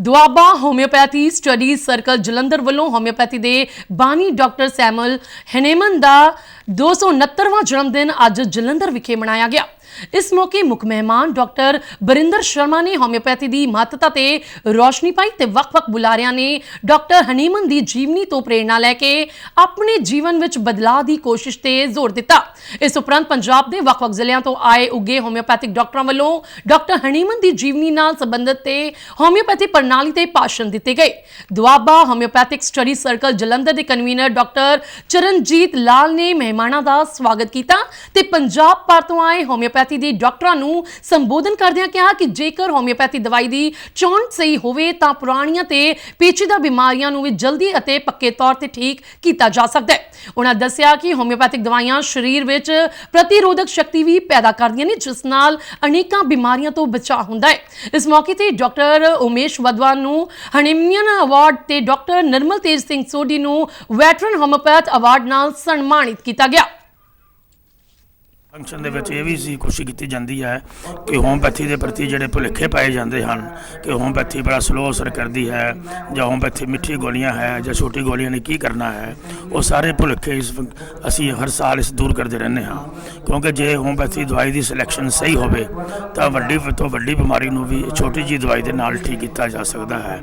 Doaba homeopathy study circle Jalandhar ਵੱਲੋਂ homeopathy ਦੇ ਬਾਨੀ ਡਾਕਟਰ ਸੈਮਲ ਹਨੇਮਨ ਦਾ 269ਵਾਂ ਜਨਮ ਦਿਨ ਅੱਜ ਜਲੰਧਰ ਵਿਖੇ ਮਨਾਇਆ ਗਿਆ। ਇਸ ਮੌਕੇ ਮੁੱਖ ਮਹਿਮਾਨ ਡਾਕਟਰ ਬਰਿੰਦਰ ਸ਼ਰਮਾ ਨੇ ਹੋਮਿਓਪੈਥੀ ਦੀ ਮਹੱਤਤਾ ਤੇ ਰੋਸ਼ਨੀ ਪਾਈ ਤੇ ਵੱਖ-ਵੱਖ ਬੁਲਾਰਿਆਂ ਨੇ ਡਾਕਟਰ ਹਨੀਮਨ ਦੀ ਜੀਵਨੀ ਤੋਂ ਪ੍ਰੇਰਣਾ ਲੈ ਕੇ ਆਪਣੇ ਜੀਵਨ ਵਿੱਚ ਬਦਲਾਅ ਦੀ ਕੋਸ਼ਿਸ਼ ਤੇ ਜ਼ੋਰ ਦਿੱਤਾ। ਇਸ ਉਪਰੰਤ ਪੰਜਾਬ ਦੇ ਵੱਖ-ਵੱਖ ਜ਼ਿਲ੍ਹਿਆਂ ਤੋਂ ਆਏ ਉੱਗੇ ਹੋਮਿਓਪੈਥਿਕ ਡਾਕਟਰਾਂ ਵੱਲੋਂ ਡਾਕਟਰ ਹਨੀਮਨ ਦੀ ਜੀਵਨੀ ਨਾਲ ਸੰਬੰਧਿਤ ਤੇ ਹੋਮਿਓਪੈਥੀ ਪ੍ਰਣਾਲੀ ਤੇ ਭਾਸ਼ਣ ਦਿੱਤੇ ਗਏ। Doaba homeopathic study circle Jalandhar ਦੇ ਕਨਵੀਨਰ ਡਾਕਟਰ ਚਰਨਜੀਤ ਲਾਲ ਨੇ ਮਹਿਮਾਨਾਂ ਦਾ ਸਵਾਗਤ ਕੀਤਾ ਤੇ ਪੰਜਾਬ ਭਰ ਤੋਂ ਆਏ ਹੋਮਿਓਪੈਥੀ ਦੇ ਡਾਕਟਰਾਂ ਨੂੰ ਸੰਬੋਧਨ ਕਰਦਿਆਂ ਕਿਹਾ ਕਿ ਜੇਕਰ ਹੋਮਿਓਪੈਥੀ ਦਵਾਈ ਦੀ ਚੋਣ ਸਹੀ ਹੋਵੇ ਤਾਂ ਪੁਰਾਣੀਆਂ ਤੇ ਪੇਚੀਦਾ ਬਿਮਾਰੀਆਂ ਨੂੰ ਵੀ ਜਲਦੀ ਅਤੇ ਪੱਕੇ ਤੌਰ ਤੇ ਠੀਕ ਕੀਤਾ ਜਾ ਸਕਦਾ ਹੈ। ਉਹਨਾਂ ਦੱਸਿਆ ਕਿ ਹੋਮਿਓਪੈਥਿਕ ਦਵਾਈਆਂ ਸਰੀਰ ਵਿੱਚ ਪ੍ਰਤੀਰੋਧਕ ਸ਼ਕਤੀ ਵੀ ਪੈਦਾ ਕਰਦੀਆਂ ਨੇ, ਜਿਸ ਨਾਲ ਅਨੇਕਾਂ ਬਿਮਾਰੀਆਂ ਤੋਂ ਬਚਾਅ ਹੁੰਦਾ ਹੈ। ਇਸ ਮੌਕੇ ਤੇ ਡਾਕਟਰ ਉਮੇਸ਼ ਵਦਵਾਨ ਨੂੰ ਹਨੀਮੀਅਨ ਅਵਾਰਡ ਤੇ ਡਾਕਟਰ ਨਿਰਮਲ ਤੇਜ ਸਿੰਘ ਸੋਢੀ ਨੂੰ ਵੈਟਰਨ ਹੋਮਿਓਪੈਥ ਅਵਾਰਡ ਨਾਲ ਸਨਮਾਨਿਤ ਕੀਤਾ ਗਿਆ। ਫੰਕਸ਼ਨ ਦੇ ਵਿੱਚ ਇਹ ਵੀ ਸੀ ਕੋਸ਼ਿਸ਼ ਕੀਤੀ ਜਾਂਦੀ ਹੈ ਕਿ ਹੋਮਪੈਥੀ ਦੇ ਪ੍ਰਤੀ ਜਿਹੜੇ ਭੁਲੇਖੇ ਪਾਏ ਜਾਂਦੇ ਹਨ, ਕਿ ਹੋਮਪੈਥੀ ਬੜਾ ਸਲੋ ਅਸਰ ਕਰਦੀ ਹੈ, ਜਾਂ ਹੋਮਪੈਥੀ ਮਿੱਠੀ ਗੋਲੀਆਂ ਹੈ, ਜਾਂ ਛੋਟੀ ਗੋਲੀਆਂ ਨੇ ਕੀ ਕਰਨਾ ਹੈ, ਉਹ ਸਾਰੇ ਭੁਲੇਖੇ ਇਸ ਅਸੀਂ ਹਰ ਸਾਲ ਇਸ ਦੂਰ ਕਰਦੇ ਰਹਿੰਦੇ ਹਾਂ। ਕਿਉਂਕਿ ਜੇ ਹੋਮਪੈਥੀ ਦਵਾਈ ਦੀ ਸਿਲੈਕਸ਼ਨ ਸਹੀ ਹੋਵੇ, ਤਾਂ ਵੱਡੀ ਤੋਂ ਵੱਡੀ ਬਿਮਾਰੀ ਨੂੰ ਵੀ ਛੋਟੀ ਜੀ ਦਵਾਈ ਦੇ ਨਾਲ ਠੀਕ ਕੀਤਾ ਜਾ ਸਕਦਾ ਹੈ।